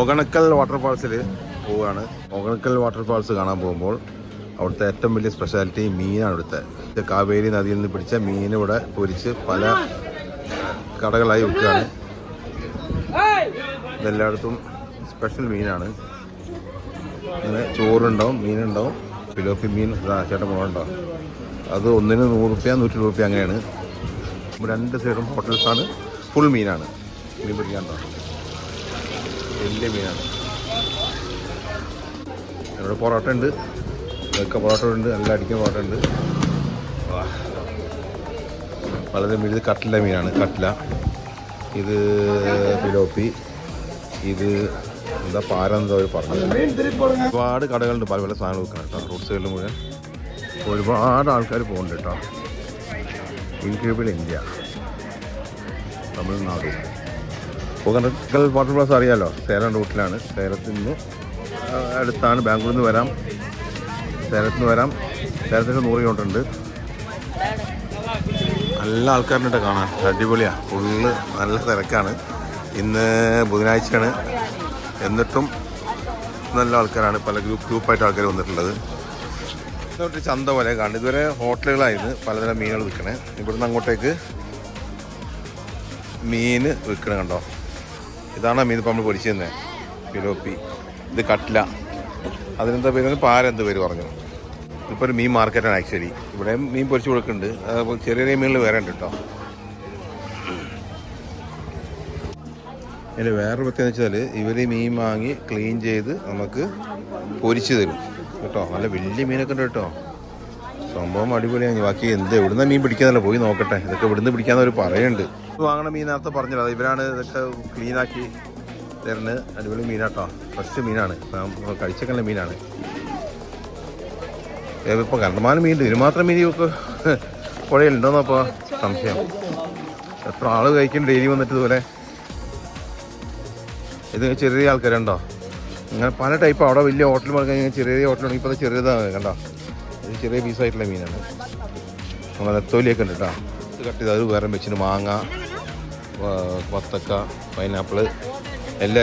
ഒഗണക്കൽ വാട്ടർഫാൾസിൽ പോവുകയാണ്. ഒഗണക്കൽ വാട്ടർഫാൾസ് കാണാൻ പോകുമ്പോൾ അവിടുത്തെ ഏറ്റവും വലിയ സ്പെഷ്യാലിറ്റി മീനാണ് ഇവിടുത്തെ കാവേരി നദിയിൽ നിന്ന് പിടിച്ച മീൻ ഇവിടെ പൊരിച്ച് പല കടകളായി വിൽക്കുകയാണ്. ഇതെല്ലായിടത്തും സ്പെഷ്യൽ മീനാണ്. അങ്ങനെ ചോറുണ്ടാവും മീനുണ്ടാവും. പിലോപ്പി മീൻ ചേട്ടൻ പോകണ്ടാവും അത് ഒന്നിന് നൂറ് റുപ്യ നൂറ്റി റുപ്യ അങ്ങനെയാണ്. രണ്ട് സൈഡും ഹോട്ടൽസാണ് ഫുൾ മീനാണ്. മീൻ പിടിക്കാനുണ്ടാവും വലിയ മീനാണ്. ഇവിടെ പൊറോട്ട ഉണ്ട്. ഇതൊക്കെ പൊറോട്ട ഉണ്ട്. നല്ല അടിക്കുന്ന പൊറോട്ട ഉണ്ട്. വളരെ മീൻ ഇത് കട്ടില മീനാണ്. കട്ടില. ഇത് പിലോപ്പി ഇത് എന്താ പാര എന്താ ഒരു പറഞ്ഞു ഒരുപാട് കടകളുണ്ട്. പല പല സാധനങ്ങൾ വെക്കണം കേട്ടോ. റോഡ് സൈഡിൽ മുഴുവൻ. ഒരുപാട് ആൾക്കാർ പോകുന്നുണ്ട് കേട്ടോ. Incredible India. Tamil Nadu. Hogenakkal water falls അറിയാലോ? സേലം റൂട്ടിലാണ്. സേലത്തിൽ നിന്ന് അടുത്താണ്. ബാംഗ്ലൂരിൽ നിന്ന് വരാം. സേലത്തിൽ നിന്ന് വരാം. സേലത്തിന് നൂറ് കിലോമീറ്റർ ഉണ്ട്. നല്ല ആൾക്കാരുണ്ട് കാണാൻ. അടിപൊളിയാണ് ഫുള്ള് നല്ല തിരക്കാണ്. ഇന്ന് ബുധനാഴ്ചയാണ്. എന്നിട്ടും നല്ല ആൾക്കാരാണ്. പല ഗ്രൂപ്പ് ഗ്രൂപ്പായിട്ട് ആൾക്കാർ വന്നിട്ടുള്ളത്. ഇന്നൊരു ചന്ത പോലെ കാണും ഇതുവരെ ഹോട്ടലുകളായിരുന്നു. പലതരം മീനുകൾ വിൽക്കണേ. ഇവിടുന്ന് അങ്ങോട്ടേക്ക് മീൻ വിൽക്കണ കണ്ടോ? ഇതാണ് മീൻ ഇപ്പം നമ്മൾ പൊടിച്ചിരുന്നത് പിലോപ്പി ഇത് കട്ട്ല അതിനെന്താ പേര്? പാരെന്ത് പേര് പറഞ്ഞു. ഇപ്പോൾ ഒരു മീൻ മാർക്കറ്റാണ് ആക്ച്വലി. ഇവിടെ മീൻ പൊരിച്ചു കൊടുക്കുന്നുണ്ട്. അതേപോലെ ചെറിയ ചെറിയ മീനുകൾ വേറെ ഉണ്ട് കേട്ടോ. അതിൽ വേറെ പ്രത്യേകത വെച്ചാൽ ഇവർ മീൻ വാങ്ങി ക്ലീൻ ചെയ്ത് നമുക്ക് പൊരിച്ച് തരും. കേട്ടോ. നല്ല വലിയ മീനൊക്കെ ഉണ്ട് കേട്ടോ. സംഭവം അടിപൊളിയാണ്. ബാക്കി എന്ത് എവിടുന്ന മീൻ പിടിക്കാന്നല്ല പോയി നോക്കട്ടെ. ഇതൊക്കെ ഇവിടുന്ന് പിടിക്കാന്ന് അവർ പറയുന്നുണ്ട് വാങ്ങണ മീൻ നേരത്തെ പറഞ്ഞത് അത് ഇവരാണ് ഇതൊക്കെ ക്ലീൻ ആക്കി തരുന്നത്. അടിപൊളി മീനാട്ടോ. ഫ്രഷ് മീനാണ്. ഇപ്പം മീനാണ്. ഇപ്പം കണ്ടമാനം മീൻ ഇതിന് മാത്രം മീൻ ഒക്കെ പുഴയിലുണ്ടോന്നോ അപ്പോൾ സംശയം. എത്ര ആൾ കഴിക്കും ഡെയിലി വന്നിട്ട് ഇതുപോലെ? ഇത് ചെറിയ ആൾക്കാരുണ്ടോ? അങ്ങനെ പല ടൈപ്പ് അവിടെ വലിയ ഹോട്ടൽ കഴിഞ്ഞാൽ ചെറിയ ഹോട്ടലുണ്ടെങ്കിൽ ഇപ്പോൾ അത് ചെറിയതാണ് കണ്ടോ? അത് ചെറിയ പീസായിട്ടുള്ള മീനാണ്. നമ്മൾ നെത്തോലിയൊക്കെ ഉണ്ട് കേട്ടോ കട്ട് ചെയ്ത് അത് വേറെ വെച്ചിന് മാങ്ങ വത്തക്ക പൈനാപ്പിൾ എല്ലാം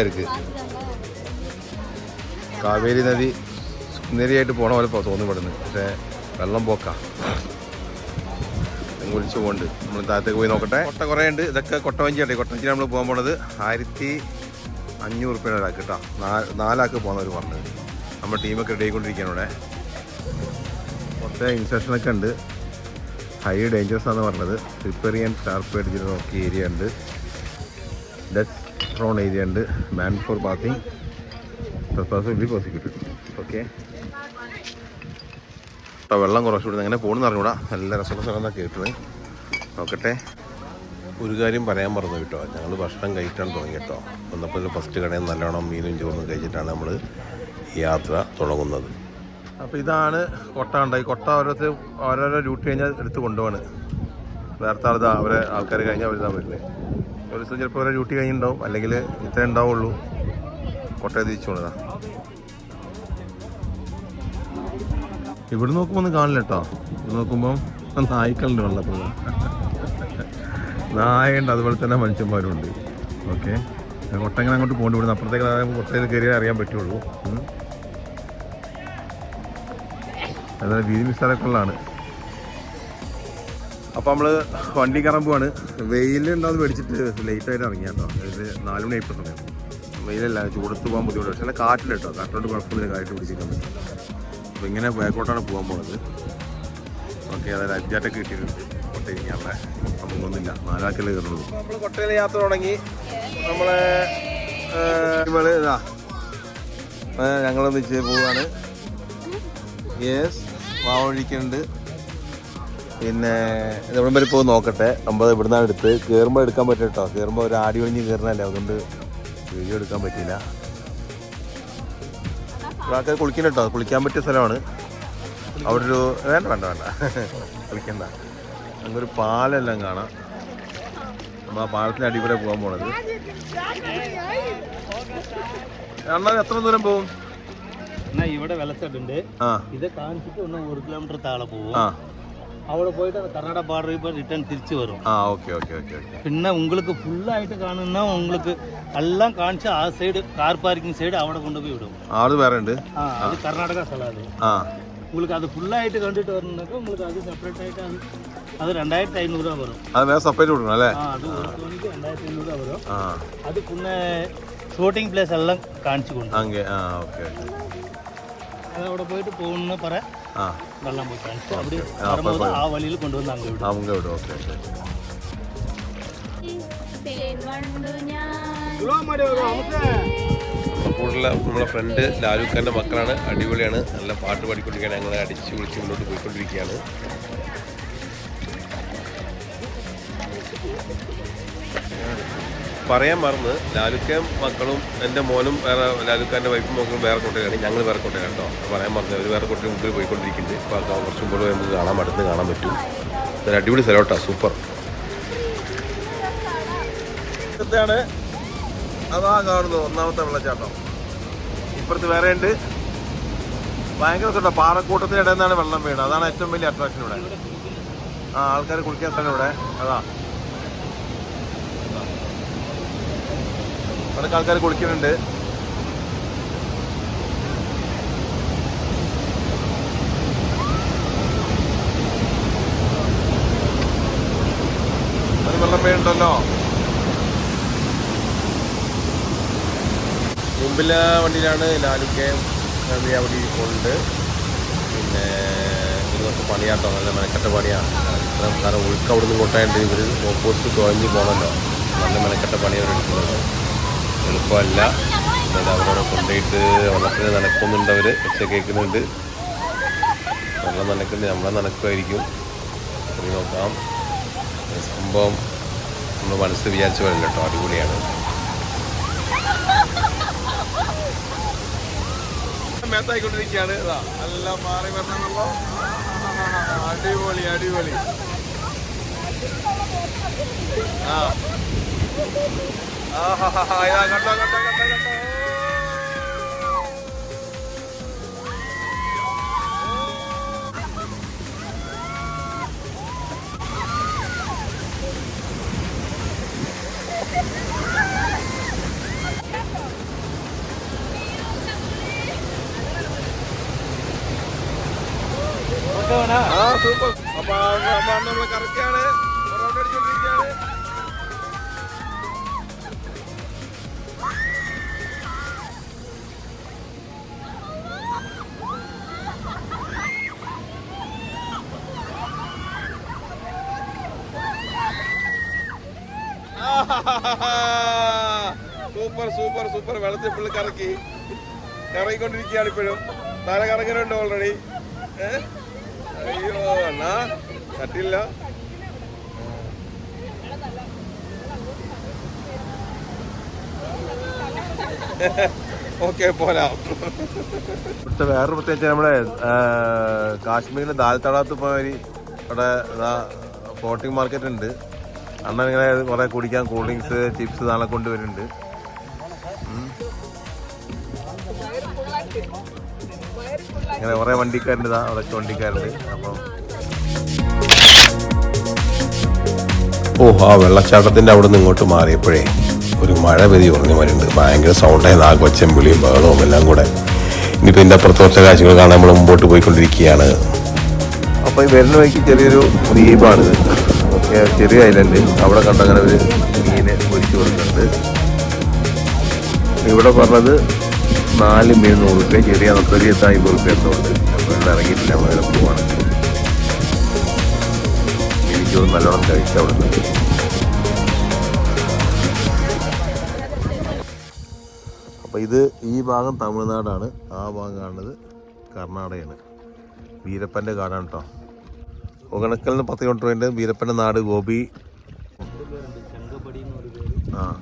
കാവേരി നദി സുന്ദരിയായിട്ട് പോണ പോലെ തോന്നി പെടുന്നു പക്ഷേ വെള്ളം പോക്ക. കുളിച്ചു പോകുന്നുണ്ട് നമ്മൾ താഴത്തേക്ക് പോയി നോക്കട്ടെ. കൊട്ട കുറേ ഉണ്ട് ഇതൊക്കെ കൊട്ടവഞ്ചി ആട്ടെ കൊട്ടവഞ്ചി നമ്മൾ പോകാൻ പോണത്. ആയിരത്തി അഞ്ഞൂറ് റുപ്യയുടെ ഒരാൾക്ക് കേട്ടോ നാലാൾക്ക് പോകുന്നവർ പറഞ്ഞത്. നമ്മുടെ ടീമൊക്കെ റെഡി ആയിക്കൊണ്ടിരിക്കുകയാണ് ഇവിടെ. കുറച്ച് ഇൻസെക്ഷനൊക്കെ ഉണ്ട്. ഹൈ ഡേഞ്ചറസ് ആണെന്ന് പറഞ്ഞത്. റിപ്പറിയൻ ഷാർപ്പ് അടിച്ചിട്ട് നോക്കിയ ഏരിയ ഉണ്ട്. ഡെത്ത് ട്രോൺ ഏരിയ ഉണ്ട്. Ban for bathing trespass will be prosecuted okay അപ്പോൾ വെള്ളം കുറച്ച് അങ്ങനെ പോകണമെന്ന് അറിഞ്ഞൂടാ. നല്ല രസമുള്ള സ്ഥലം എന്നാണ് കേട്ടത്. നോക്കട്ടെ. ഒരു കാര്യം പറയാൻ മറന്നു കേട്ടോ. ഞങ്ങൾ ഭക്ഷണം കഴിക്കാൻ തുടങ്ങി കേട്ടോ. വന്നപ്പോൾ ഫസ്റ്റ് കടയിൽ നല്ലോണം മീനും ചോറും കഴിച്ചിട്ടാണ് നമ്മൾ യാത്ര തുടങ്ങുന്നത്. അപ്പോൾ ഇതാണ് കൊട്ട ഉണ്ടായി കൊട്ട ഓരോരുത്തർ ഓരോരോ ഡ്യൂട്ടി കഴിഞ്ഞാൽ എടുത്ത് കൊണ്ടുപോവാണ്. വേറെ ആളിതാ അവരെ ആൾക്കാർ കഴിഞ്ഞാൽ അവരിതാ വരുന്നത് ഒരു ദിവസം ചിലപ്പോൾ അവരെ ഡ്യൂട്ടി കഴിഞ്ഞിട്ടുണ്ടാവും അല്ലെങ്കിൽ ഇത്രേ ഉണ്ടാവുള്ളൂ. കൊട്ടയെ തിരിച്ചു കൊണ്ടതാ ഇവിടെ നോക്കുമ്പോൾ ഒന്നും കാണില്ല കേട്ടോ ഇവിടെ നോക്കുമ്പോൾ നായ്ക്കളുണ്ട് വെള്ളത്തിൽ നായുണ്ട് അതുപോലെ തന്നെ മനുഷ്യന്മാരുണ്ട്. ഓക്കെ. കൊട്ടങ്ങനെ അങ്ങോട്ട് പോകേണ്ടി വിടുന്നു അപ്പുറത്തേക്ക് കൊട്ടയിൽ കയറിയാൽ അറിയാൻ പറ്റുള്ളൂ. അതായത് വീതി നിസ്സാരമൊക്കെ ഉള്ളതാണ് അപ്പോൾ നമ്മൾ വണ്ടി കയറാൻ പോവാണ്. വെയിലുണ്ടാവും മേടിച്ചിട്ട് ലേറ്റായിട്ട് ഇറങ്ങിയ കേട്ടോ അതായത് നാല് മണി ആയിപ്പോൾ സമയം വെയിലല്ല ചൂടത്ത് പോകാൻ ബുദ്ധിമുട്ട്. പക്ഷേ കാറ്റിൽ കേട്ടോ കാറ്റോട്ട് കുഴപ്പമില്ല കാറ്റ് പിടിച്ചിരിക്കാൻ പറ്റും. അപ്പോൾ ഇങ്ങനെ ബാക്കോട്ടാണ് പോകാൻ പോകുന്നത് ഓക്കെ അതായത് ലൈഫ് ജാറ്റൊക്കെ കിട്ടിയിട്ടുണ്ട് കൊട്ടയിരിക്കാനുള്ള നമുക്കൊന്നുമില്ല നാലാക്കല്ലേ കയറുള്ളൂ. നമ്മൾ കൊട്ടയിൽ യാത്ര തുടങ്ങി. നമ്മളെ ഇതാ. ഞങ്ങളൊന്നിച്ച് പോവാണ്. യെസ് മാവഴിക്കുന്നുണ്ട് പിന്നെ നമ്മുടെ വരെ പോകും നോക്കട്ടെ. നമ്മൾ ഇവിടുന്നാണ് എടുത്ത് കയറുമ്പോൾ എടുക്കാൻ പറ്റും കേട്ടോ കയറുമ്പോൾ ഒരു ആടി ഒഴിഞ്ഞ് കയറണല്ലേ അതുകൊണ്ട് വീഡിയോ എടുക്കാൻ പറ്റില്ല ആൾക്കാർ കുളിക്കണം കേട്ടോ കുളിക്കാൻ പറ്റിയ സ്ഥലമാണ്. അവിടെ ഒരു വേണ്ട വേണ്ട വേണ്ട. കുളിക്കണ്ട. അങ്ങനൊരു പാലെല്ലാം കാണാം. നമ്മൾ ആ പാലത്തിന് അടി കൂടെ പോകാൻ പോണത്. അണ്ണാ എത്ര ദൂരം പോകും? ഇവിടെ വെള്ളച്ചാട്ടുണ്ട് ആ ഇത് കാണിച്ചിട്ട് ഒന്ന് ഒരു കിലോമീറ്റർ താഴെ പോകും ആ അവിടെ പോയിട്ട് அந்த கர்நாடகா பார்டர் இப்போ ரிட்டர்ன் திருச்சி வரும் ആ ഓക്കെ ഓക്കെ ഓക്കെ ഓക്കെ பின்ன உங்களுக்கு ஃபுல்லாயிட்டு காணும்னா உங்களுக்கு എല്ലാം കാണിച്ച് ആ സൈഡ് കാർ പാർക്കിംഗ് സൈഡ് അവിടെ കൊണ്ടുപോയി വിടും ആള് വേറെ ഉണ്ട് ആ അത് കർണാടക സ്ഥലം അത് ആ உங்களுக்கு அது ஃபுல்லாகிட்டு கண்டுட்டு வரணுனாக்கா உங்களுக்கு அது செப்பரேட் ஆகிட்டு அது அது ரெண்டாயிரத்தி ஐநூறுரூவா வரும் അത് വേറെ സെപ്പറേറ്റ് കൊടുക്കണം അല്ലേ ஆ அது ஒரு தோனிக்கு ரெண்டாயிரத்தி ஐநூறுரூவா வரும் ആ அதுக்குள்ள ஷூட்டிங் பிளேஸ் எல்லாம் காமிச்சு கொண்டு അങ്ങേ ആ ഓക്കെ அது അവിടെ പോയിട്ട് പോകുന്ന പറ ആ വെള്ളം പോയി കാണിച്ച് അവിടെ ആ, வரும்போது ആ വഴിയിൽ കൊണ്ടുവന്ന് അങ്ങ് വിടും அவங்க വിടും ഓക്കെ ഓക്കെ തേൻവണ്ടു ഞാൻ കൂടുതൽ നമ്മളെ ഫ്രണ്ട് ലാലുഖാൻ്റെ മക്കളാണ് അടിപൊളിയാണ് നല്ല പാട്ട് പാടിക്കൊണ്ടിരിക്കുകയാണ് ഞങ്ങൾ അടിച്ച് വിളിച്ച് മുന്നോട്ട് പോയിക്കൊണ്ടിരിക്കുകയാണ് പറയാൻ മറന്ന് ലാലുക്കയും മക്കളും എന്റെ മോനും വേറെ ലാലുക്കാന്റെ വൈഫും മക്കളും വേറെ കൊട്ടയിലാണ്. ഞങ്ങൾ വേറെ കൊട്ടയിലാണ് കേട്ടോ. പറയാൻ മറന്നു അവർ വേറെ കൊട്ടയിൽ മുമ്പിൽ പോയിക്കൊണ്ടിരിക്കുന്നുണ്ട്. ഇപ്പോൾ അത് കുറച്ചും കൂടെ നമുക്ക് കാണാൻ അടുത്ത് കാണാൻ പറ്റും. ഇതൊരു അടിപൊളി സ്ഥലം സൂപ്പർ. ാണ് അതാ കാണുന്നു ഒന്നാമത്തെ വെള്ളച്ചാട്ടം. ഇപ്പുറത്ത് വേറെ ഉണ്ട്. ഭയങ്കര കേട്ടോ പാറക്കൂട്ടത്തിന്റെ ഇടയിൽ നിന്നാണ് വെള്ളം വീണത്. അതാണ് ഏറ്റവും വലിയ അട്രാക്ഷൻ ഇവിടെ. ആ ആൾക്കാർ കുളിക്കാൻ സ്ഥലം ഇവിടെ. അതാ. അവിടെയൊക്കെ ആൾക്കാർ കുളിക്കുന്നുണ്ട്. അത് വെള്ളം വീഴുണ്ടല്ലോ മുമ്പിലെ വണ്ടിയിലാണ് ലാലുക്കെ അവിടെ ഇരിക്കുന്നുണ്ട് പിന്നെ ദിവസം പണിയാട്ടോ. നല്ല മെനക്കെട്ട പണിയാണ് ഇത്രയും കാരണം ഉൾക്ക് അവിടെ നിന്ന് കൊട്ടായിട്ട് ഇവർ ഓപ്പോസിറ്റ് തുഴഞ്ഞ് പോകണമല്ലോ നല്ല മെനക്കെട്ട പണിയാണ് എടുക്കുന്നത്. എളുപ്പമല്ല. എന്നാലും അവരവിടെ കൊണ്ടുപോയിട്ട് വെള്ളത്തിന് നനക്കുന്നുണ്ട് അവർ ഒച്ച കേൾക്കുന്നുണ്ട് വെള്ളം നനക്കുന്നത് നമ്മളെ നനക്കുമായിരിക്കും. അത് നോക്കാം. സംഭവം നമ്മൾ മനസ്സ് വിചാരിച്ച പോലെ കേട്ടോ. അടിപൊളിയാണ്. അടിപൊളി അടിപൊളി. ആ. ആഹാഹാ, ഇതാ കണ്ടോ കണ്ടോ കണ്ടോ കണ്ടോ ഓക്കെ വേണോ ആ സൂപ്പർ അപ്പൊ നമ്മൾ കറക്റ്റാണ് റൗണ്ട് അടിച്ചുകൊണ്ടിരിക്കുകയാണ് സൂപ്പർ സൂപ്പർ സൂപ്പർ. വെള്ളത്തിൽ ഫുള്ള് കറക്കി കറങ്ങിക്കൊണ്ടിരിക്കുകയാണ് ഇപ്പോഴും. തല കറങ്ങുന്നുണ്ട് ഓൾറെഡി അയ്യോ അണ്ണാ തട്ടില്ല ഓക്കെ പോരാ. ഇവിടുത്തെ വേറൊരു പ്രത്യേകിച്ച് നമ്മുടെ കാശ്മീരിലെ ദാൽ തടാത്ത് പോയി അവിടെ ബോട്ടിംഗ് മാർക്കറ്റ് ഉണ്ട്. അണ്ണൻ ഇങ്ങനെ കുറെ കുടിക്കാൻ കൂൾ ഡ്രിങ്ക്സ് ചിപ്സ് നാളെ കൊണ്ടുവരുന്നുണ്ട്. ഇങ്ങനെ കുറെ വണ്ടിക്കാരുണ്ട് ഇതാ അവിടെയൊക്കെ വണ്ടിക്കാരുണ്ട് അപ്പം ഓ ആ വെള്ളച്ചാട്ടത്തിന്റെ അവിടെ നിന്ന് ഇങ്ങോട്ട് മാറിയപ്പോഴേ ഒരു മഴ പെരി ഉറങ്ങി വരുന്നുണ്ട് ഭയങ്കര സൗണ്ടായി നാഗൊച്ചയും വിളിയും ബഹളവും എല്ലാം കൂടെ. ഇനിയിപ്പോൾ ഇതിന്റെ അപ്പുറത്ത് കുറച്ച് കാഴ്ചകൾ കാണാൻ നമ്മൾ മുമ്പോട്ട് പോയിക്കൊണ്ടിരിക്കുകയാണ്. അപ്പോൾ ഈ വരുന്ന വഴിക്ക് ചെറിയൊരു ദ്വീപാണിത് ചെറിയ ഐലൻഡ് അവിടെ കണ്ടങ്ങനെ ഒരു മീന് പൊരിച്ചു കൊടുക്കുന്നുണ്ട്. ഇവിടെ പറഞ്ഞത് നാല് മീൻ നൂറ് റുപ്യ ചെറിയ ചെറിയ അമ്പത് റുപ്യ എന്നുണ്ട് അപ്പോൾ ഇവിടെ ഇറങ്ങിയിട്ടില്ല നമ്മൾ പോവാണ്. എനിക്കൊന്ന് നല്ലോണം കഴിച്ചു അവിടെ നിന്ന് അപ്പോൾ ഇത് ഈ ഭാഗം തമിഴ്നാടാണ് ആ ഭാഗം കാണുന്നത് കർണാടകയാണ്. വീരപ്പന്റെ കാടാണ് കേട്ടോ ഒകണക്കലിന് പത്ത് കിലോമീറ്റർ ഉണ്ട് വീരപ്പന്റെ നാട് ഗോപി. ആ.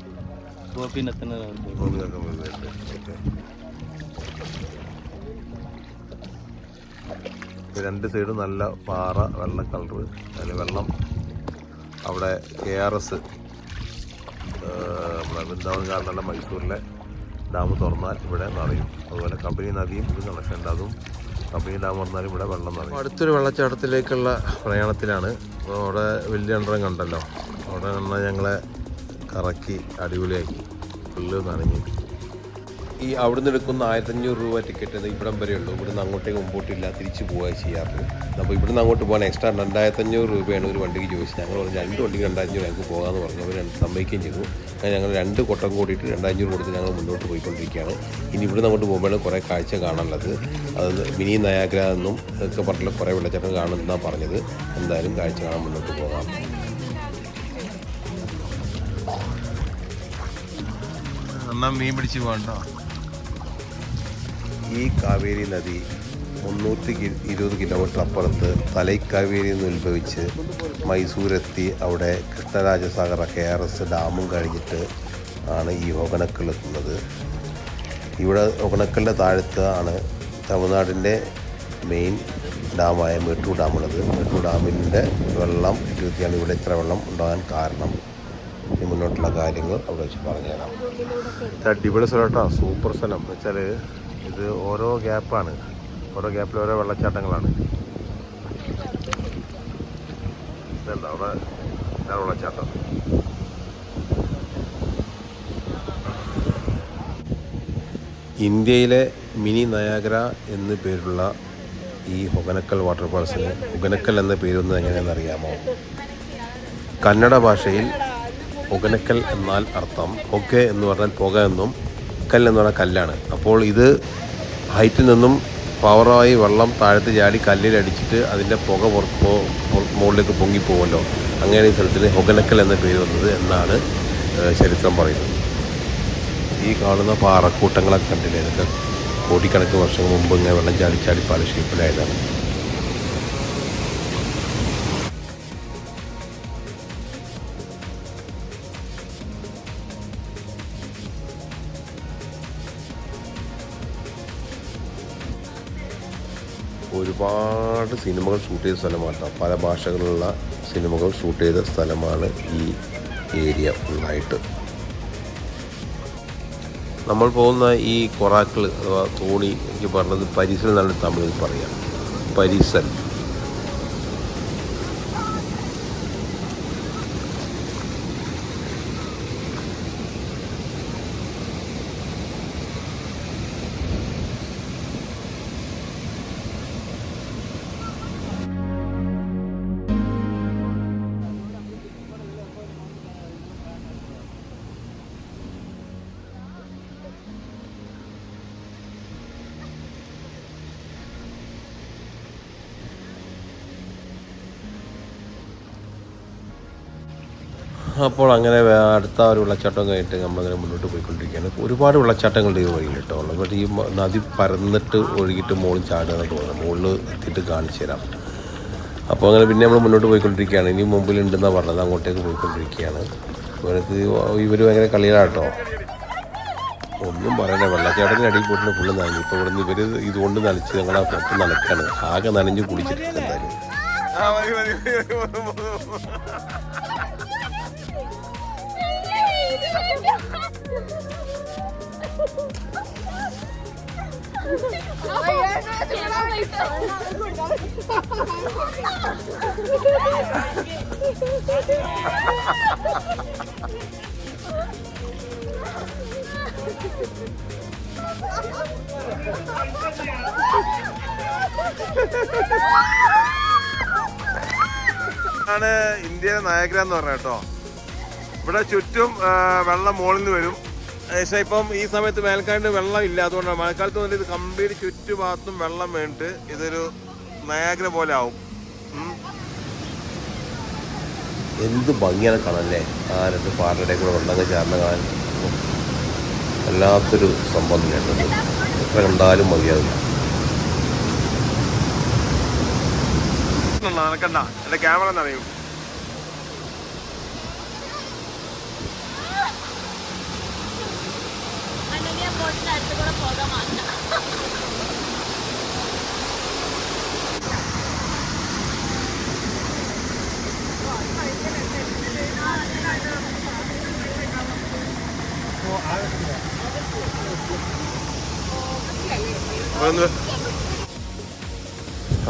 രണ്ട് സൈഡും നല്ല പാറ വെള്ള കളർ അതിൽ വെള്ളം. അവിടെ കെ ആർ എസ് നമ്മുടെ വൃന്ദാവൻ കാരണമുള്ള മൈസൂരിലെ ഡാം തുറന്നാൽ ഇവിടെ നിറയും. അതുപോലെ കമ്പനി നദിയും ഇത് കണക്ഷൻ ഉണ്ടാകും ഈ ഡാം തുറന്നാലും ഇവിടെ വെള്ളം നിറയും. അടുത്തൊരു വെള്ളച്ചാട്ടത്തിലേക്കുള്ള പ്രയാണത്തിലാണ്. അപ്പോൾ അവിടെ വലിയ എണ്ണം കണ്ടല്ലോ അവിടെ എണ്ണ ഞങ്ങളെ കറക്കി അടിപൊളിയാക്കി. ഫുള്ള് നനഞ്ഞു. ഈ അവിടുന്ന് എടുക്കുന്ന ആയിരത്തഞ്ഞൂറ് രൂപ ടിക്കറ്റ് ഇവിടം വരെ ഉള്ളൂ. ഇവിടുന്ന് അങ്ങോട്ടേക്ക് മുമ്പോട്ടില്ല. തിരിച്ചു പോവുക ചെയ്യാറ്. അപ്പോൾ ഇവിടുന്ന് അങ്ങോട്ട് പോകാൻ എക്സ്ട്രാ രണ്ടായിരത്തഞ്ഞൂറ് രൂപയാണ് ഒരു വണ്ടിക്ക് ചോദിച്ചത്. ഞങ്ങൾ പറഞ്ഞു രണ്ട് വണ്ടിക്ക് രണ്ടായിരത്തഞ്ഞൂറ് ഞങ്ങൾക്ക് പോകാമെന്ന് പറഞ്ഞു. അവർ സമ്മതിക്കുകയും ചെയ്തു. അങ്ങനെ ഞങ്ങൾ രണ്ട് കൊട്ടം കൂടിയിട്ട് രണ്ടായിരത്തഞ്ഞൂറ് കൊടുത്ത് ഞങ്ങൾ മുന്നോട്ട് പോയിക്കൊണ്ടിരിക്കുകയാണ്. ഇനി ഇവിടുന്ന് അങ്ങോട്ട് പോകുമ്പോഴാണ് കുറേ കാഴ്ച കാണാനുള്ളത്. അത് മിനി നയാഗ്ര എന്നും ഒക്കെ പറഞ്ഞിട്ട് കുറേ വെള്ളച്ചാട്ടം കാണുന്നതാണ് പറഞ്ഞത്. എന്തായാലും കാഴ്ച കാണാൻ മുന്നോട്ട് പോകാം. എന്നാൽ മീൻ പിടിച്ച് പോകണ്ടോ ഈ കാവേരി നദി മുന്നൂറ്റി ഇരുപത് കിലോമീറ്റർ അപ്പുറത്ത് തലൈക്കാവേരിയിൽ നിന്ന് ഉത്ഭവിച്ച് മൈസൂരെത്തി അവിടെ കൃഷ്ണരാജസാഗർ കെ ആർ എസ് ഡാമും കഴിഞ്ഞിട്ട് ആണ് ഈ ഒകണക്കൽ എത്തുന്നത്. ഇവിടെ ഒകണക്കലിന്റെ താഴത്ത് ആണ് തമിഴ്നാടിന്റെ മെയിൻ ഡാമായ മെട്ടൂർ ഡാമുള്ളത്. മെട്ടൂർ ഡാമിന്റെ വെള്ളം ഇരുപത്തിയാണ് ഇവിടെ ഇത്ര വെള്ളം ഉണ്ടാകാൻ കാരണം ഇനി മുന്നോട്ടുള്ള കാര്യങ്ങൾ അവിടെ വെച്ച് പറഞ്ഞുതരാം. അടിപൊളി സ്ഥലം കേട്ടോ. സൂപ്പർ സ്ഥലം. എന്ന് വെച്ചാൽ ഇത് ഓരോ ഗ്യാപ്പാണ്. ഓരോ ഗ്യാപ്പിൽ ഓരോ വെള്ളച്ചാട്ടങ്ങളാണ്. ഇതല്ല അവിടെ ഇതാണ് വെള്ളച്ചാട്ടം. ഇന്ത്യയിലെ മിനി നയാഗ്ര എന്ന് പേരുള്ള ഈ ഹൊഗനക്കൽ വാട്ടർഫാൾസിന് ഹൊഗനക്കൽ എന്ന പേരൊന്നും എങ്ങനെയെന്നറിയാമോ കന്നഡ ഭാഷയിൽ ഒകനക്കൽ എന്നാൽ അർത്ഥം ഒക്കെ എന്ന് പറഞ്ഞാൽ പുക എന്നും കൽ എന്ന് പറഞ്ഞ കല്ലാണ്. അപ്പോൾ ഇത് ഹൈറ്റിൽ നിന്നും പവറായി വെള്ളം താഴത്ത് ചാടി കല്ലിലടിച്ചിട്ട് അതിന്റെ പുക മുകളിലേക്ക് പൊങ്ങിപ്പോകുമല്ലോ അങ്ങനെ ഈ സ്ഥലത്തിന് ഹൊഗനക്കൽ എന്ന പേര് വന്നത് എന്നാണ് ചരിത്രം പറയുന്നത്. ഈ കാണുന്ന പാറക്കൂട്ടങ്ങളൊക്കെ കണ്ടില്ലേ? ഇതൊക്കെ കോടിക്കണക്കിന് വർഷങ്ങൾ മുമ്പ് ഇങ്ങനെ വെള്ളം ചാടി ചാടി ഒരുപാട് സിനിമകൾ ഷൂട്ട് ചെയ്ത സ്ഥലമാണ് പല ഭാഷകളിലുള്ള സിനിമകൾ ഷൂട്ട് ചെയ്ത സ്ഥലമാണ് ഈ ഏരിയ ഫുള്ളായിട്ട് നമ്മൾ പോകുന്ന ഈ കൊറാക്കിൾ അഥവാ തോണി എനിക്ക് പറഞ്ഞത് പരിസൽ എന്നാണ് തമിഴിൽ പറയാം. പരിസൽ. അപ്പോൾ അങ്ങനെ അടുത്ത ഒരു വെള്ളച്ചാട്ടം കഴിഞ്ഞിട്ട് നമ്മളങ്ങനെ മുന്നോട്ട് പോയിക്കൊണ്ടിരിക്കുകയാണ്. ഒരുപാട് വെള്ളച്ചാട്ടങ്ങളുടെ ഈ വഴിയിൽ കേട്ടോ എന്നിട്ട് ഈ നദി പരന്നിട്ട് ഒഴുകിയിട്ട് മുകളിൽ ചാടുക എന്നൊക്കെ തോന്നുന്നു മുകളിൽ എത്തിയിട്ട് കാണിച്ചു തരാം അപ്പോൾ അങ്ങനെ പിന്നെ നമ്മൾ മുന്നോട്ട് പോയിക്കൊണ്ടിരിക്കുകയാണ്. ഇനി മുമ്പിലുണ്ടെന്നാണ് പറഞ്ഞത്. അങ്ങോട്ടേക്ക് പോയിക്കൊണ്ടിരിക്കുകയാണ്. ഇവർക്ക് ഇവർ ഭയങ്കര കളികളാട്ടോ. ഒന്നും പറയണ്ട. വെള്ളച്ചാട്ടത്തിന് അടിയിൽ പോയിട്ട് ഫുള്ള് നനഞ്ഞു. ഇപ്പോൾ ഇവിടുന്ന് ഇവർ ഇതുകൊണ്ട് നനച്ച് ഞങ്ങളെ പുറത്ത് നനക്കാണ് ആകെ നനഞ്ഞ് കുടിച്ചിട്ടുണ്ട് എന്തായാലും. ആണ് ഇന്ത്യയിലെ നയഗ്ര പറഞ്ഞ കേട്ടോ. ഇവിടെ ചുറ്റും വെള്ളം മുകളിൽ നിന്ന് വരും. പക്ഷേ ഇപ്പം ഈ സമയത്ത് വേനൽക്കാലത്ത് വെള്ളം ഇല്ല. അതുകൊണ്ടാണ് മഴക്കാലത്ത് വന്നിട്ട് ഇത് കംപ്ലീറ്റ് ചുറ്റുഭാഗത്തും വെള്ളം വേണ്ടിട്ട് ഇതൊരു നയാഗ്ര പോലെ ആവും. എന്ത് ഭംഗിയാണ് കാണാനല്ലേ? ആ രണ്ട് പാറയുടെ കൂടെ വെള്ളങ്ങൾ ചേർന്ന് കാണാൻ വല്ലാത്തൊരു സംഭവം തന്നെയാണ്. എത്ര കണ്ടാലും മതിയാവില്ല. നടക്കണ്ട. എന്റെ ക്യാമറ എന്നറിയും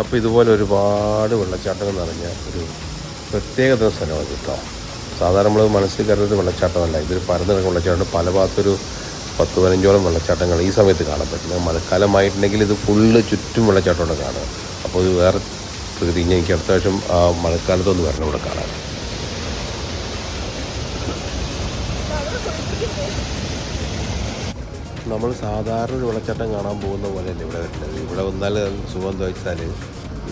അപ്പോൾ ഇതുപോലെ ഒരുപാട് വെള്ളച്ചാട്ടങ്ങൾ നിറഞ്ഞ ഒരു പ്രത്യേകതരം സ്ഥലമാണ് കേട്ടോ. സാധാരണ നമ്മൾ മനസ്സിൽ കരുതുന്നത് വെള്ളച്ചാട്ടമല്ല. ഇതൊരു പരന്ന് കിടക്കുന്ന വെള്ളച്ചാട്ടം പല ഭാഗത്തൊരു പത്ത് പതിനഞ്ചോളം വെള്ളച്ചാട്ടങ്ങൾ ഈ സമയത്ത് കാണാൻ പറ്റും. മഴക്കാലമായിട്ടുണ്ടെങ്കിൽ ഇത് ഫുള്ള് ചുറ്റും വെള്ളച്ചാട്ടമാണ് കാണുക. അപ്പോൾ ഇത് വേറെ പ്രകൃതി ഇനി എനിക്ക് അടുത്ത പ്രാവശ്യം ആ മഴക്കാലത്തൊന്ന് വരണം ഇവിടെ കാണാൻ. നമ്മൾ സാധാരണ ഒരു വെള്ളച്ചാട്ടം കാണാൻ പോകുന്ന പോലെയല്ല ഇവിടെ വരുന്നത്? ഇവിടെ വന്നാൽ സുഖം എന്താ വെച്ചാൽ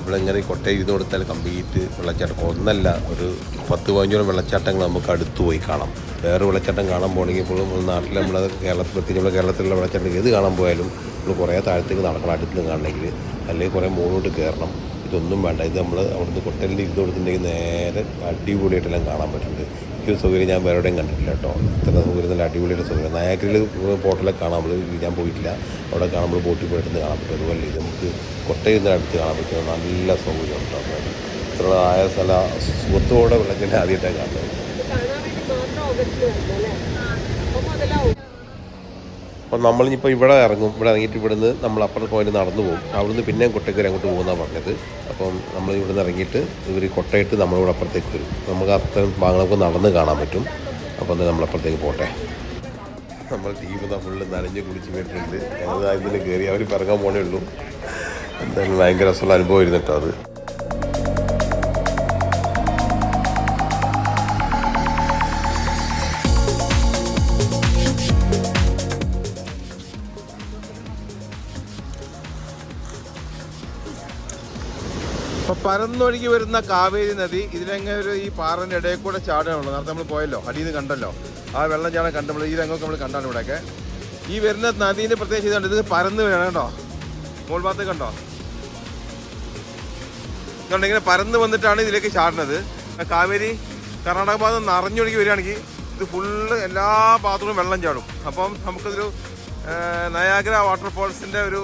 ഇവിടെ ഇങ്ങനെ കൊട്ടയിൽ ഇരുന്ന് കൊടുത്താൽ കംപ്ലീറ്റ് വെള്ളച്ചാട്ടം. ഒന്നല്ല ഒരു പത്ത് പതിനഞ്ചോളം വെള്ളച്ചാട്ടങ്ങൾ നമുക്ക് അടുത്ത് പോയി കാണാം. വേറെ വെള്ളച്ചാട്ടം കാണാൻ പോകണമെങ്കിൽ ഇപ്പോഴും നാട്ടിൽ നമ്മുടെ കേരളത്തിൽ പ്രത്യേകിച്ച് നമ്മുടെ കേരളത്തിലുള്ള വെള്ളച്ചാട്ടം ഏത് കാണാൻ പോയാലും നമ്മൾ കുറേ താഴത്തേക്ക് നടക്കണം അടുത്ത് കാണണമെങ്കിൽ. അല്ലെങ്കിൽ കുറേ മുകളിലോട്ട് കയറണം. ഇതൊന്നും വേണ്ട. ഇത് നമ്മൾ അവിടുന്ന് കൊട്ടലിൽ ഇരുന്ന് കൊടുത്തിട്ടുണ്ടെങ്കിൽ നേരെ അടിപൊളിയായിട്ടെല്ലാം കാണാൻ പറ്റുന്നുണ്ട്. ഈ സൗകര്യം ഞാൻ വേറെ എവിടെയും കണ്ടിട്ടില്ല കേട്ടോ. ഇത്ര സൗകര്യം നല്ല അടിപൊളിയുടെ സൗകര്യം. നയാഗ്രിൽ പോർട്ടലൊക്കെ കാണാൻ പറ്റും ഞാൻ പോയിട്ടില്ല. അവിടെ കാണുമ്പോൾ ബോട്ടിൽ പോയിട്ട് കാണാൻ പറ്റും. അതുപോലെ ഇത് നമുക്ക് കൊട്ടയിൽ നിന്ന് അടുത്ത് കാണാൻ പറ്റും. നല്ല സൗകര്യം ഉണ്ടാകും ഇത്ര ആയ സ്ഥല സുഹൃത്തോടെ വെള്ളത്തിന്റെ ആദ്യമായിട്ടാണ് കാണുന്നത്. അപ്പം നമ്മളിപ്പോൾ ഇവിടെ ഇറങ്ങും. ഇവിടെ ഇറങ്ങിയിട്ട് ഇവിടുന്ന് നമ്മൾ അപ്പർ പോയിന്റ് നടന്നു പോകും. അവിടുന്ന് പിന്നെയും കൊട്ടയ്ക്കര അങ്ങോട്ട് പോകുന്നതാണ് പറഞ്ഞത്. അപ്പം നമ്മൾ ഇവിടുന്ന് ഇറങ്ങിയിട്ട് ഇവർ കൊട്ടയിട്ട് നമ്മളിവിടെ അപ്പുറത്തേക്ക് വരും. നമുക്ക് അത്തരം ഭാഗങ്ങളൊക്കെ നടന്ന് കാണാൻ പറ്റും. അപ്പോൾ ഒന്ന് നമ്മളപ്പുറത്തേക്ക് പോട്ടെ. നമ്മൾ ടീം ഫുള്ള് നനഞ്ഞ് കുടിച്ച് വീട്ടിലുണ്ട്. ഞങ്ങൾ ഇതിന് കയറി അവർ പിറങ്ങാൻ പോണേ ഉള്ളൂ. എന്തായാലും ഭയങ്കര രസമുള്ള അനുഭവം കേട്ടോ അത്. അപ്പൊ പരന്നൊഴുകി വരുന്ന കാവേരി നദി ഇതിനെങ്ങനെ ഒരു ഈ പാറന്റെ ഇടയിൽ കൂടെ ചാടുകയാണല്ലോ. നേരത്തെ നമ്മൾ പോയല്ലോ. അടിയിൽ നിന്ന് കണ്ടല്ലോ. ആ വെള്ളം ചാടാൻ കണ്ട് നമ്മൾ ഈ രംഗമൊക്കെ നമ്മൾ കണ്ടാണ് ഇവിടെയൊക്കെ. ഈ വരുന്ന നദീന്റെ പ്രത്യേകിച്ച് ഇതുണ്ട് ഇത് പരന്ന് വരണം കേട്ടോ മോൾ ഭാഗത്ത് കണ്ടോ? ഇതുകൊണ്ട് ഇങ്ങനെ പരന്ന് വന്നിട്ടാണ് ഇതിലേക്ക് ചാടുന്നത്. കാവേരി കർണാടക ഭാഗത്ത് നിറഞ്ഞൊഴുകി വരികയാണെങ്കിൽ ഇത് ഫുള്ള് എല്ലാ ഭാഗത്തും വെള്ളം ചാടും. അപ്പം നമുക്കിതൊരു നയാഗ്ര വാട്ടർഫോൾസിന്റെ ഒരു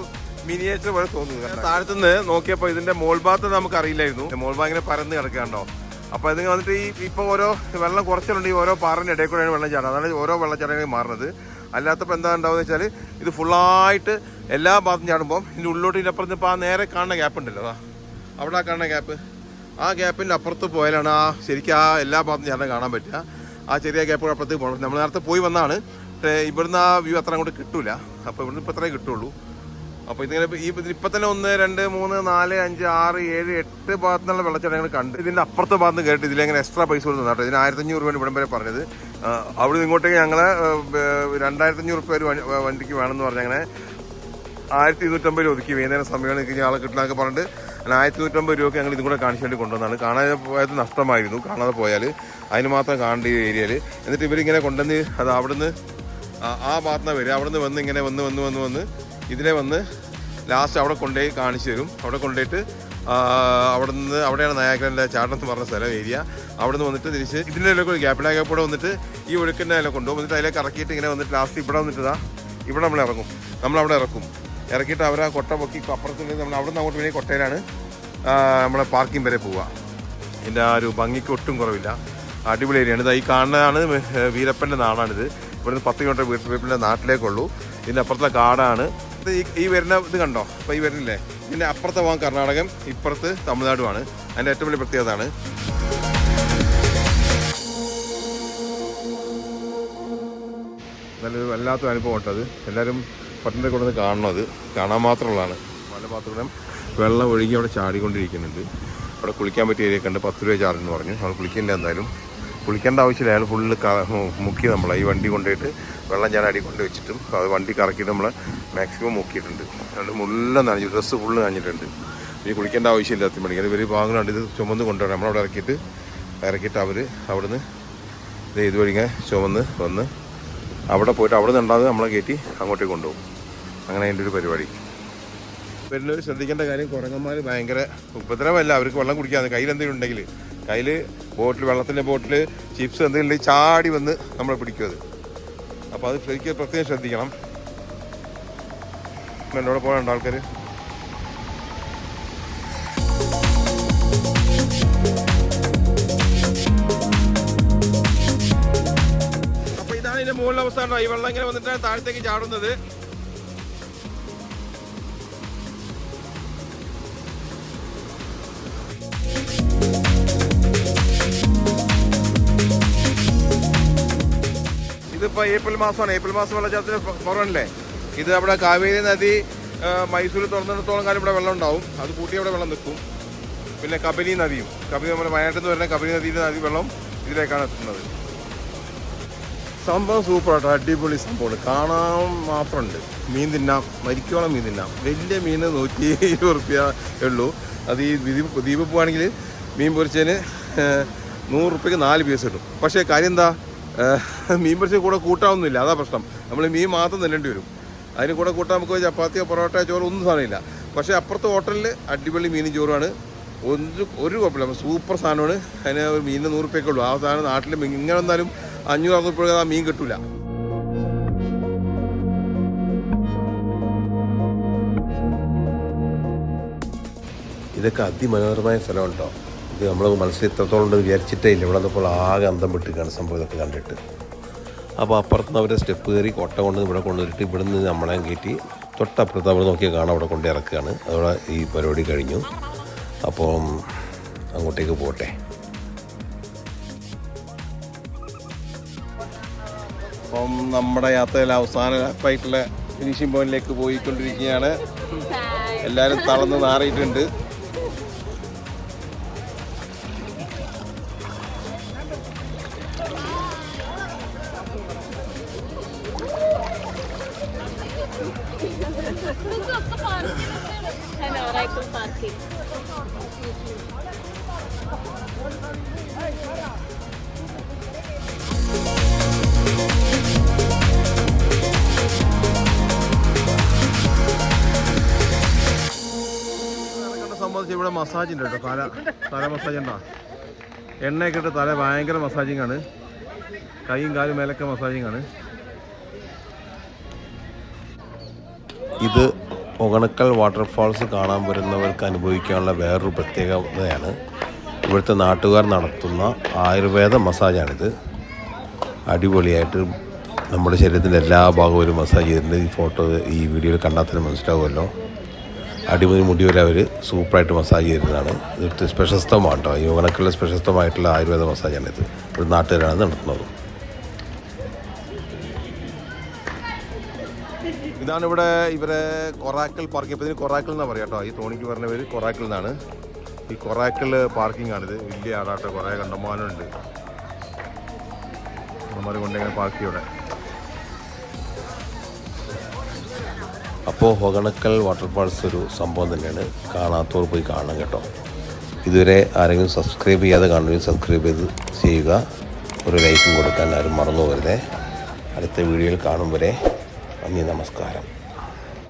മിനിയേച്ചർ പോലെ തോന്നുന്നു താഴത്തുനിന്ന് നോക്കിയപ്പോൾ ഇതിന്റെ മോൾ ഭാഗത്ത് നമുക്ക് അറിയില്ലായിരുന്നു മോൾ ഭാഗം ഇങ്ങനെ പരന്ന് കിടക്കുകയാണോ അപ്പോൾ ഇതിങ്ങനെ വന്നിട്ട് ഈ ഇപ്പൊ ഓരോ വെള്ളം കുറച്ചുണ്ട് ഈ ഓരോ പാറിന്റെ ഇടയിൽ കൂടെയാണ് വെള്ളം ചാടുക അതാണ് ഓരോ വെള്ളച്ചാട്ടങ്ങൾ മാറുന്നത്. അല്ലാത്തപ്പോൾ എന്താ ഉണ്ടാവുക വെച്ചാൽ ഇത് ഫുള്ളായിട്ട് എല്ലാ ഭാഗത്തും ചാടുമ്പോൾ ഇതിന്റെ ഉള്ളോട്ട് ഇതിനപ്പുറത്ത് ഇപ്പോൾ ആ നേരെ കാണുന്ന ഗ്യാപ്പ് ഉണ്ടല്ലോ അതാ. അവിടെ ആ കാണുന്ന ഗ്യാപ്പ് ആ ഗ്യാപ്പിന്റെ അപ്പുറത്ത് പോയാലാണ് ആ ശരിക്കും ആ എല്ലാ ഭാഗത്തും ചാടാൻ കാണാൻ പറ്റുക. ആ ചെറിയ ഗ്യാപ്പ് അപ്പുറത്തേക്ക് പോകണം. നമ്മൾ നേരത്തെ പോയി വന്നാണ്. പക്ഷേ ഇവിടുന്ന് ആ വ്യൂ അത്ര അങ്ങോട്ട് കിട്ടൂല. അപ്പോൾ ഇവിടുന്ന് ഇപ്പോൾ അത്രേ കിട്ടുള്ളൂ. അപ്പോൾ ഇതിങ്ങനെ ഇപ്പം തന്നെ ഒന്ന് രണ്ട് മൂന്ന് നാല് അഞ്ച് ആറ് ഏഴ് എട്ട് ഭാഗത്ത് നിന്നുള്ള വെള്ളച്ചാട്ടങ്ങൾ കണ്ട് ഇതിന്റെ അപ്പുറത്തെ ഭാഗത്ത് കേട്ട് ഇതിലെങ്ങനെ എക്സ്ട്രാ പൈസ കൊടുത്തു കേട്ടോ ഇതിന് ആയിരത്തഞ്ഞൂറ് രൂപയാണ് ഇവിടം വരെ പറഞ്ഞത്. അവിടെ ഇങ്ങോട്ടേക്ക് ഞങ്ങൾ രണ്ടായിരത്തഞ്ഞൂറ് രൂപ ഒരു വണ്ടി- വണ്ടിക്ക് വേണമെന്ന് പറഞ്ഞ് അങ്ങനെ ആയിരത്തി ഇരുന്നൂറ്റമ്പത് രൂപ ഒതുക്കി. വൈകുന്നേരം സമയമാണ് എനിക്ക് ആളെ കിട്ടണമെന്നൊക്കെ പറഞ്ഞിട്ട് ആയിരത്തി ഇരുന്നൂറ്റമ്പത് രൂപയ്ക്ക് ഞങ്ങൾ ഇതും കൂടെ കാണിച്ചു വേണ്ടി കൊണ്ടുവന്നാണ് കാണാതെ പോയത് നഷ്ടമായിരുന്നു. കാണാതെ പോയാൽ അതിന് മാത്രം കാണേണ്ട ഈ ഏരിയയിൽ. എന്നിട്ട് ഇവരിങ്ങനെ കൊണ്ടുവന്ന് അത് അവിടുന്ന് ആ ഭാഗത്തുനിന്ന് വരിക. അവിടുന്ന് വന്ന് ഇങ്ങനെ വന്ന് വന്ന് വന്ന് വന്ന് ഇതിലെ വന്ന് ലാസ്റ്റ് അവിടെ കൊണ്ടുപോയി കാണിച്ചു തരും. അവിടെ കൊണ്ടുപോയിട്ട് അവിടുന്ന് അവിടെ അവിടെയാണ് നയാഗ്രന്റെ ചാട്ടം എന്ന് പറഞ്ഞ സ്ഥലം ഏരിയ. അവിടെ നിന്ന് വന്നിട്ട് തിരിച്ച് ഇതിന്റെ ഇടയിൽ ഗ്യാപ്പിലാ ഗ്യാപ്പോടെ വന്നിട്ട് ഈ ഒഴുക്കിന്റെ അതിലെ കൊണ്ടുപോകും. എന്നിട്ട് അതിലേക്ക് ഇറക്കിയിട്ട് ഇങ്ങനെ വന്നിട്ട് ലാസ്റ്റ് ഇവിടെ വന്നിട്ട് ഇവിടെ നമ്മൾ ഇറങ്ങും. നമ്മളവിടെ ഇറക്കും. ഇറക്കിയിട്ട് അവർ ആ കൊട്ട പൊക്കി അപ്പുറത്തുണ്ടെങ്കിൽ നമ്മൾ അവിടെ നിന്ന് അങ്ങോട്ട് വേണ്ടി കൊട്ടയിലാണ് നമ്മളെ പാർക്കിംഗ് വരെ പോവുക. ഇതിന്റെ ആ ഒരു ഭംഗിക്ക് ഒട്ടും കുറവില്ല. അടിപൊളി ഏരിയയാണ് ഇത് ഈ കാണുന്നതാണ് വീരപ്പന്റെ നാടാണിത്. ഇവിടുന്ന് പത്ത് കിലോമീറ്റർ വീരപ്പന്റെ നാട്ടിലേക്കുള്ളൂ. ഇതിന്റെ അപ്പുറത്തെ കാടാണ്. ഇത് ഈ ഈ വരുന്ന ഇത് കണ്ടോ? അപ്പോൾ ഈ വരുന്നില്ലേ? ഇതിന്റെ അപ്പുറത്തെ പോകാൻ കർണാടകം ഇപ്പുറത്ത് തമിഴ്നാടുമാണ്. അതിന്റെ ഏറ്റവും വലിയ പ്രത്യേകത ആണ് നല്ലൊരു വല്ലാത്ത അനുഭവം ഉണ്ടത് എല്ലാവരും പട്ടണത്തിൽ കൊണ്ടുവന്ന് കാണണത് കാണാൻ മാത്രമുള്ളതാണ്. പല പാത്രങ്ങളും വെള്ളം ഒഴുകി അവിടെ ചാടിക്കൊണ്ടിരിക്കുന്നുണ്ട്. അവിടെ കുളിക്കാൻ പറ്റിയ ഏരിയ കണ്ട് പത്ത് രൂപ ചാർജ് എന്ന് പറഞ്ഞു. അവിടെ കുളിക്കില്ല എന്തായാലും. കുളിക്കേണ്ട ആവശ്യമില്ല. അയാൾ ഫുള്ള് മുക്കി നമ്മളെ. ഈ വണ്ടി കൊണ്ടുപോയിട്ട് വെള്ളം ഞാൻ അടി കൊണ്ട് വെച്ചിട്ടും അത് വണ്ടി കറക്കിയിട്ട് നമ്മൾ മാക്സിമം മുക്കിയിട്ടുണ്ട് അതുകൊണ്ട് മുള്ള നനഞ്ഞു ഡ്രസ്സ് ഫുള്ള് നനഞ്ഞിട്ടുണ്ട്. ഇനി കുളിക്കേണ്ട ആവശ്യമില്ല അത്തി മണിക്ക് അത് വലിയ ഭാഗങ്ങളുണ്ട്. ഇത് ചുമന്ന് കൊണ്ടുവരാം നമ്മളവിടെ ഇറക്കിയിട്ട് ഇറക്കിയിട്ട് അവർ അവിടുന്ന് ഇത് ഇതുവഴി ഇങ്ങനെ ചുമന്ന് വന്ന് അവിടെ പോയിട്ട് അവിടെ നിന്ന് ഉണ്ടാകുന്നത് നമ്മളെ കയറ്റി അങ്ങോട്ടേക്ക് കൊണ്ടുപോകും. അങ്ങനെ അതിന്റെ ഒരു പരിപാടി. വരുന്നവർ ശ്രദ്ധിക്കേണ്ട കാര്യം കുരങ്ങന്മാർ ഭയങ്കര ഉപദ്രവമല്ല. അവർക്ക് വെള്ളം കുടിക്കാതെ കയ്യിൽ എന്തെങ്കിലും ഉണ്ടെങ്കിൽ കയ്യിൽ ബോട്ടിൽ വെള്ളത്തിന്റെ ബോട്ടിൽ ചിപ്സ് എന്തെങ്കിലും ചാടി വന്ന് നമ്മളെ പിടിക്കും അപ്പോൾ അത് ശരിക്കും പ്രത്യേകം ശ്രദ്ധിക്കണം. എന്നോട് പോകാനുണ്ട് ആൾക്കാർ അപ്പൊ ഇതാണ് ഇതിന്റെ മുകളിലെ അവസ്ഥ ഉണ്ടോ ഈ വെള്ളം ഇങ്ങനെ വന്നിട്ടാണ് താഴത്തേക്ക് ചാടുന്നത്. ഇതിപ്പോൾ ഏപ്രിൽ മാസമാണ്. ഏപ്രിൽ മാസം വെള്ളച്ചാട്ടത്തിന് കുറവല്ലേ ഇത് അവിടെ കാവേരി നദി മൈസൂർ തുറന്നിടത്തോളം കാലം ഇവിടെ വെള്ളം ഉണ്ടാവും. അത് കൂട്ടി അവിടെ വെള്ളം നിൽക്കും. പിന്നെ കബനി നദിയും. കബനി നമ്മുടെ വയനാട്ടിൽ നിന്ന് വരുന്ന കബനി നദിയിലെ നദി വെള്ളം ഇതിലേക്കാണ് എത്തുന്നത്. സംഭവം സൂപ്പർ ആട്ടോ അടിപൊളി സംഭവമാണ്. കാണാൻ മാത്രമുണ്ട്. മീൻ തിന്നാം. മരിക്കോളം മീൻ തിന്നാം. വലിയ മീൻ നൂറ്റി ഇരുപത് റുപ്യ ഉള്ളൂ. അത് ഈ ദ്വീപ് ദ്വീപ് പോവാണെങ്കിൽ മീൻ പൊരിച്ചതിന് നൂറ് റുപ്യക്ക് നാല് പീസ് കിട്ടും. പക്ഷേ കാര്യം എന്താ? മീൻ പൊരിച്ച കൂടെ കൂട്ടാവുന്നില്ല. അതാ പ്രശ്നം. നമ്മൾ മീൻ മാത്രം തിന്നേണ്ടി വരും. അതിന് കൂടെ കൂട്ടാൻ നമുക്ക് ചപ്പാത്തിയോ പൊറോട്ടയോ ചോറോ ഒന്നും സാധനമില്ല. പക്ഷേ അപ്പുറത്തെ ഹോട്ടലിൽ അടിപൊളി മീനും ചോറുമാണ്. ഒരു ഒരു കുഴപ്പമില്ല. സൂപ്പർ സാധനമാണ്. അതിന് ഒരു മീനിന് നൂറ് ഉള്ളൂ. ആ സാധനം നാട്ടിൽ ഇങ്ങനെ വന്നാലും അഞ്ഞൂറ് രൂപ ആ മീൻ കിട്ടില്ല ഇതൊക്കെ അതിമനോഹരമായ സ്ഥലം കേട്ടോ ഇത് നമ്മൾ മനസ്സിൽ ഇത്രത്തോളം ഉണ്ട് വിചാരിച്ചിട്ടേ ഇല്ല. ഇവിടെ വന്നപ്പോൾ ആകെ അന്തം വിട്ടിക്കാണ് സംഭവം ഇതൊക്കെ കണ്ടിട്ട്. അപ്പോൾ അപ്പുറത്തുനിന്ന് അവരെ സ്റ്റെപ്പ് കയറി കൊട്ട കൊണ്ട് ഇവിടെ കൊണ്ടുവരിട്ട് ഇവിടെ നിന്ന് നമ്മളെ കയറ്റി തൊട്ടപ്പുറത്ത് അവിടെ നോക്കിയാൽ കാണാം അവിടെ കൊണ്ട് ഇറക്കുകയാണ്. അതോടെ ഈ പരിപാടി കഴിഞ്ഞു. അപ്പോൾ അങ്ങോട്ടേക്ക് പോട്ടെ. അപ്പം നമ്മുടെ യാത്രയിൽ അവസാന ഫൈറ്റിലെ ഫിനിഷിംഗ് പോയിന്റിലേക്ക് പോയിക്കൊണ്ടിരിക്കുകയാണ്. എല്ലാവരും തളർന്ന് നാറിയിട്ടുണ്ട്. ഇവിടെ മസാജ് ഉണ്ട് കേട്ടോ. തല തല മസാജ് ഉണ്ടോ? എണ്ണയൊക്കെ ഇട്ട് തല ഭയങ്കര മസാജിങ് ആണ്. കൈയും കാലും മേലൊക്കെ മസാജിങ് ആണ്. ഇത് ഒഗണക്കൽ വാട്ടർഫാൾസ് കാണാൻ വരുന്നവർക്ക് അനുഭവിക്കാനുള്ള വേറൊരു പ്രത്യേകതയാണ്. ഇവിടുത്തെ നാട്ടുകാർ നടത്തുന്ന ആയുർവേദ മസാജാണിത് അടിപൊളിയായിട്ട് നമ്മുടെ ശരീരത്തിന്റെ എല്ലാ ഭാഗവും ഒരു മസാജ് ചെയ്തിട്ടുണ്ട്. ഈ ഫോട്ടോ ഈ വീഡിയോയിൽ കണ്ടാൽ തന്നെ മനസ്സിലാവുമല്ലോ. അടിമുടി മുടി വരെ അവർ സൂപ്പറായിട്ട് മസാജ് ചെയ്തതാണ്. ഇത് പ്രശസ്തമാണ് കേട്ടോ യോഗനക്കുള്ള പ്രശസ്തമായിട്ടുള്ള ആയുർവേദ ഇത് ഒരു നാട്ടുകാരാണ് നടത്തുന്നത്. ഇതാണ് ഇവിടെ ഇവരെ കൊറാക്കൽ പാർക്കിംഗ് ഇപ്പം ഇതിന് കൊറാക്കൽ എന്നാണ് പറയുക കേട്ടോ ഈ തോണിക്ക് പറഞ്ഞ പേര് കൊറാക്കൽ എന്നാണ്. ഈ കൊറാക്കൽ പാർക്കിംഗ് ആണിത്. വലിയ ആടാട്ടോ കുറേ കണ്ടമാനമുണ്ട്. നമ്മൾ കൊണ്ടിങ്ങനെ പാർക്ക് ചെയ്യും അപ്പോൾ ഹൊഗണക്കൽ വാട്ടർഫാൾസ് ഒരു സംഭവം തന്നെയാണ്. കാണാത്തവർ പോയി കാണണം കേട്ടോ. ഇതുവരെ ആരെങ്കിലും സബ്സ്ക്രൈബ് ചെയ്യാതെ കാണുകയും സബ്സ്ക്രൈബ് ചെയ്ത് ചെയ്യുക. ഒരു ലൈക്കും കൊടുക്കാൻ ആരും മറന്നു പോകരുതേ. അടുത്ത വീഡിയോയിൽ കാണും വരെ. നന്ദി നമസ്കാരം.